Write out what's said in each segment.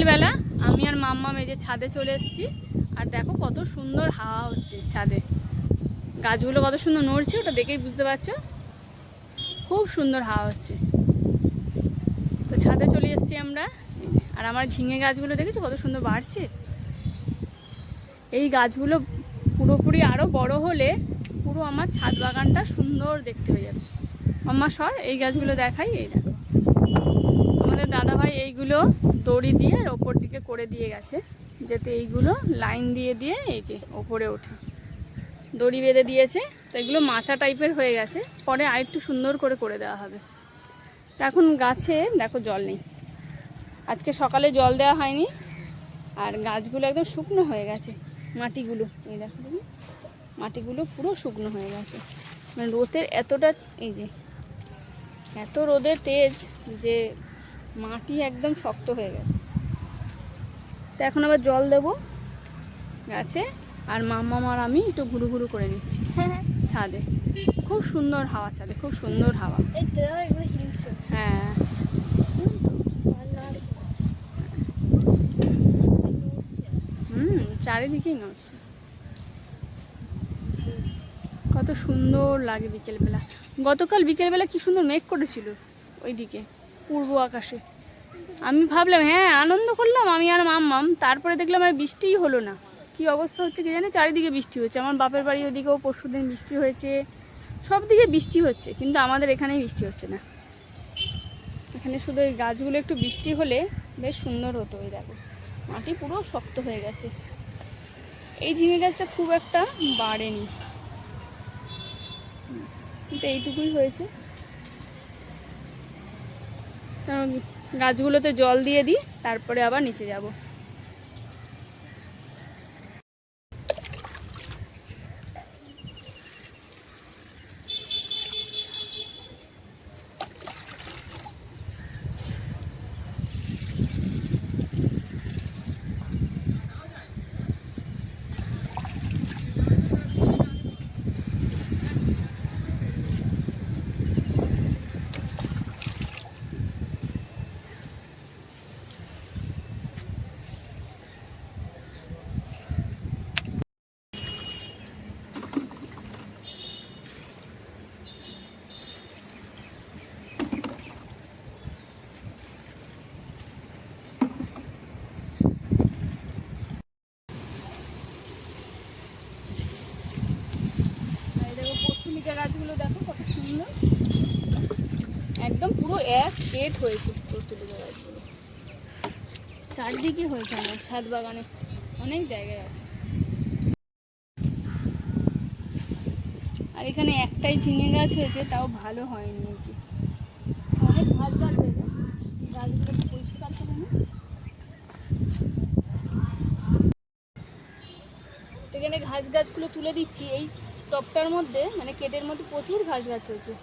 বিকেলবেলা আমি আর মাম্মা মেজে ছাদে চলে এসেছি। আর দেখো কত সুন্দর হাওয়া হচ্ছে ছাদে। গাছগুলো কত সুন্দর নড়ছে, ওটা দেখেই বুঝতে পারছ? খুব সুন্দর হাওয়া হচ্ছে। তো ছাদে চলে এসেছি আমরা। আর আমার ঝিঙে গাছগুলো দেখেছ কত সুন্দর বাড়ছে? এই গাছগুলো পুরোপুরি আরও বড় হলে পুরো আমার ছাদ বাগানটা সুন্দর দেখতে হয়ে যাবে। মাম্মা সর, এই গাছগুলো দেখাই, এই দেখো। তোমাদের দাদাভাই এইগুলো দড়ি দিয়ে আর ওপর দিকে করে দিয়ে গেছে, যাতে এইগুলো লাইন দিয়ে দিয়ে এই যে ওপরে ওঠে। দড়ি বেঁধে দিয়েছে, তো এগুলো মাচা টাইপের হয়ে গেছে, পরে আরেকটু সুন্দর করে করে দেওয়া হবে। তা এখন গাছে দেখো জল নেই। আজকে সকালে জল দেওয়া হয়নি, আর গাছগুলো একদম শুকনো হয়ে গেছে, মাটিগুলো, এই দেখো মাটিগুলো পুরো শুকনো হয়ে গেছে। মানে রোদের এতটা, এই যে, এত রোদের তেজ যে মাটি একদম শক্ত হয়ে গেছে। তো এখন আবার জল দেব গাছে আর মাম্মা আর আমি একটু ঘুরু ঘুরু করে নিচ্ছি ছাদে। খুব সুন্দর হাওয়া ছাদে খুব সুন্দর হাওয়া। এই তো এগুলো হিলছে। হ্যাঁ। হুম চারিদিকেই নড়ছে। কত সুন্দর লাগে বিকেলবেলা। গতকাল বিকেলবেলা কি সুন্দর মেঘ করেছিল ওইদিকে। পূর্ব আকাশে। আমি ভাবলাম হ্যাঁ আনন্দ করলাম আমি আর মাম্মাম। তারপরে দেখলাম আর বৃষ্টিই হলো না। কি অবস্থা হচ্ছে কি জানি? চারিদিকে বৃষ্টি হচ্ছে। আমার বাপের বাড়ি ওদিকেও পরশু দিন বৃষ্টি হয়েছে। সব দিকে বৃষ্টি হচ্ছে, কিন্তু আমাদের এখানেই বৃষ্টি হচ্ছে না। এখানে শুধু এই গাছগুলো একটু বৃষ্টি হলে বেশ সুন্দর হতো ওই দেখো। মাটি পুরো শক্ত হয়ে গেছে। এই ঝিঙে গাছটা খুব একটা বাড়েনি। কিন্তু এইটুকুই হয়েছে। গাছগুলোতে জল দিয়ে দিই তারপরে আবার নিচে যাব আর এই দেখো পর্তুলিকা গাছগুলো দেখো কত সুন্দর একদম পুরো এক পেট হয়েছে চারদিকে হয়েছে আমার ছাদ বাগানে, অনেক জায়গায় আছে। আর এখানে একটাই ঝিঙে গাছ হয়েছে, তাও ভালো হয়নি যে অনেক ঘাস গাছ হয়েছে। গাছগুলো পরিষ্কার করে না এখানে ঘাস গাছগুলো তুলে দিচ্ছি, এই টপটার মধ্যে মানে কেটের মধ্যে প্রচুর ঘাস গাছ হয়েছে।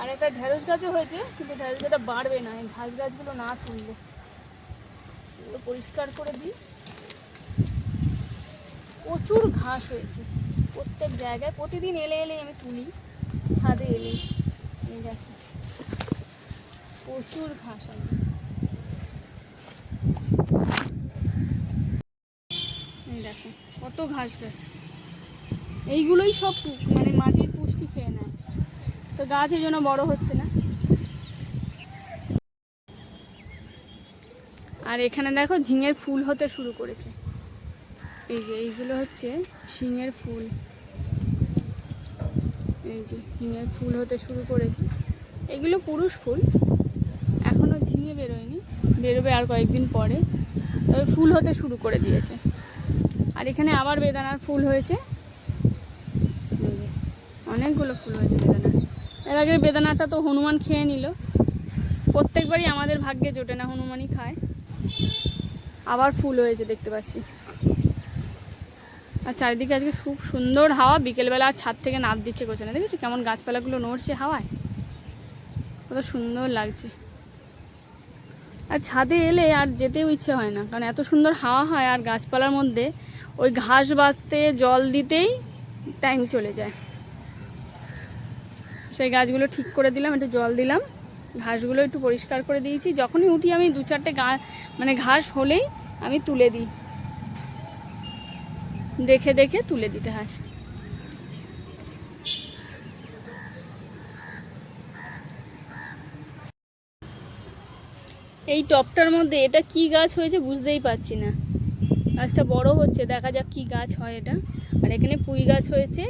আর একটা ঢেঁড়স গাছও হয়েছে, কিন্তু ঢেঁড়স গাছটা বাড়বে না। এই ঘাস গাছগুলো না তুললে। এগুলো পরিষ্কার করে দিই। প্রচুর ঘাস হয়েছে। প্রত্যেক জায়গায় প্রতিদিন এলে এলে আমি তুলি, ছাদে এলে। দেখো। প্রচুর ঘাস আছে। দেখো, কত ঘাস গাছ। এইগুলোই সব মানে মাটির পুষ্টি খেয়ে নেয়। তো গাছ এই জন্য বড় হচ্ছে না। আর এখানে দেখো ঝিঙের ফুল হতে শুরু করেছে। এই যে, এইগুলো হচ্ছে ঝিঙের ফুল। এই যে, ঝিঙের ফুল হতে শুরু করেছে। এগুলো পুরুষ ফুল। এখনও ঝিঙে বেরোয়নি। বেরোবে আর কয়েকদিন পরে। তবে ফুল হতে শুরু করে দিয়েছে। আর এখানে আবার বেদানার ফুল হয়েছে। অনেকগুলো ফুল হয়েছে বেদানার। এর আগে বেদানাটা তো হনুমান খেয়ে নিল। প্রত্যেকবারই আমাদের ভাগ্যে জোটে না হনুমানই খায়। আবার ফুল হয়েছে, দেখতে পাচ্ছি। আর চারিদিকে আজকে খুব সুন্দর হাওয়া। বিকেলবেলা আর ছাদ থেকে নাচ দিচ্ছে কোচে না। দেখেছ কেমন গাছপালাগুলো নড়ছে হাওয়ায়? কত সুন্দর লাগছে। আর ছাদে এলে আর যেতেও ইচ্ছে হয় না। কারণ এত সুন্দর হাওয়া হয় আর গাছপালার মধ্যে ওই ঘাস বাঁচতে, জল দিতেই টাইম চলে যায়। সেই গাছগুলো ঠিক করে দিলাম, একটু জল দিলাম। ঘাসগুলো একটু পরিষ্কার করে দিয়েছি। যখনই উঠি আমি দু চারটে গা মানে ঘাস হলেই আমি তুলে দিই। দেখে দেখে তুলে দিতে হয়। এই টপটার মধ্যে এটা কি গাছ হয়েছে বুঝতেই পারছি না। গাছটা বড় হচ্ছে, দেখা যাক কি গাছ হয় এটা। আর এখানে পুঁই গাছ হয়েছে।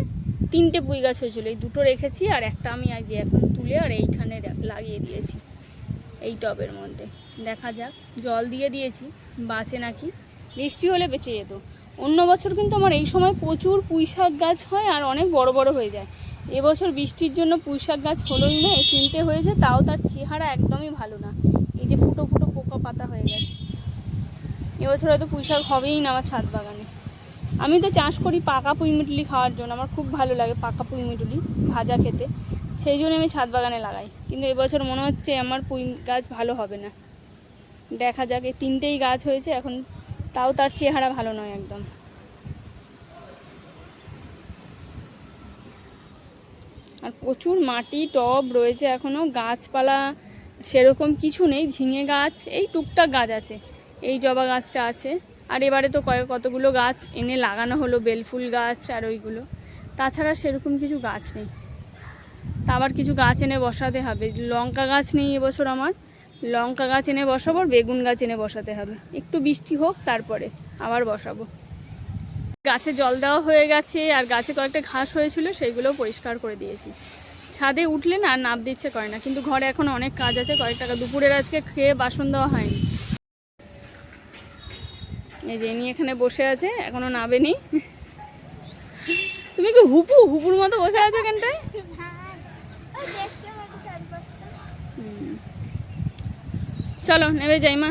তিনটে পুঁই গাছ হয়েছিল, এই দুটো রেখেছি আর একটা আমি আজ এখন তুলে আর এইখানে লাগিয়ে দিয়েছি, এই টবের মধ্যে। দেখা যাক, জল দিয়ে দিয়েছি, বাঁচে নাকি? বৃষ্টি হলে বেঁচে যেত। অন্য বছর কিন্তু আমার এই সময় প্রচুর পুঁই শাক গাছ হয় আর অনেক বড় বড় হয়ে যায়। এবছর বৃষ্টির জন্য পুঁই শাক গাছ হলোই না, এই তিনটে হয়েছে, তাও তার চেহারা একদমই ভালো না। এই যে ফুটো ফুটো পোকা পাতা হয়ে গেছে। এবছর হয়তো পুঁই শাক হবেই না আমার ছাদ বাগানে। আমি তো চাষ করি পাকা পুঁই মিটুলি খাওয়ার জন্য, আমার খুব ভালো লাগে পাকা পুঁই মিটুলি ভাজা খেতে। সেই জন্য আমি ছাদ বাগানে লাগাই। কিন্তু এবছর মনে হচ্ছে আমার পুঁই গাছ ভালো হবে না। দেখা যাক, এই তিনটেই গাছ হয়েছে, এখন তাও তার চেহারা ভালো নয় একদম। আর প্রচুর মাটি, টব রয়েছে এখনও গাছপালা সেরকম কিছু নেই, ঝিঙে গাছ, এই টুকটাক গাছ আছে। এই জবা গাছটা আছে। আর এবারে তো কয়েক কতগুলো গাছ এনে লাগানো হলো বেলফুল গাছ আর ওইগুলো। তাছাড়া সেরকম কিছু গাছ নেই। তা আবার কিছু গাছ এনে বসাতে হবে। লঙ্কা গাছ নেই এবছর আমার। লঙ্কা গাছ এনে বসাবো, বেগুন গাছ এনে বসাতে হবে। একটু বৃষ্টি হোক, তারপরে আবার বসাবো। গাছে জল দেওয়া হয়ে গেছে, আর গাছে কয়েকটা ঘাস হয়েছিল সেইগুলো পরিষ্কার করে দিয়েছি। ছাদে উঠলে না, নাপ দিচ্ছে করে না। কিন্তু ঘরে এখন অনেক কাজ আছে। কয়েক টাকা দুপুরের আজকে খেয়ে বাসন দেওয়া হয়নি। এই যে ইনি এখানে বসে আছে এখনও নাবেনি তুমি কি হুপু? হুপুর মতো বসে আছো এখানটায়? চলো নেবে যাই মা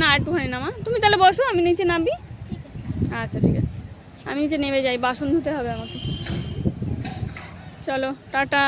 না একটুখানি না মা তুমি তাহলে বসো আমি নিচে নামবি। আচ্ছা ঠিক আছে। আমি নিচে নেমে যাই বাসন ধুতে হবে আমাকে। চলো টাটা।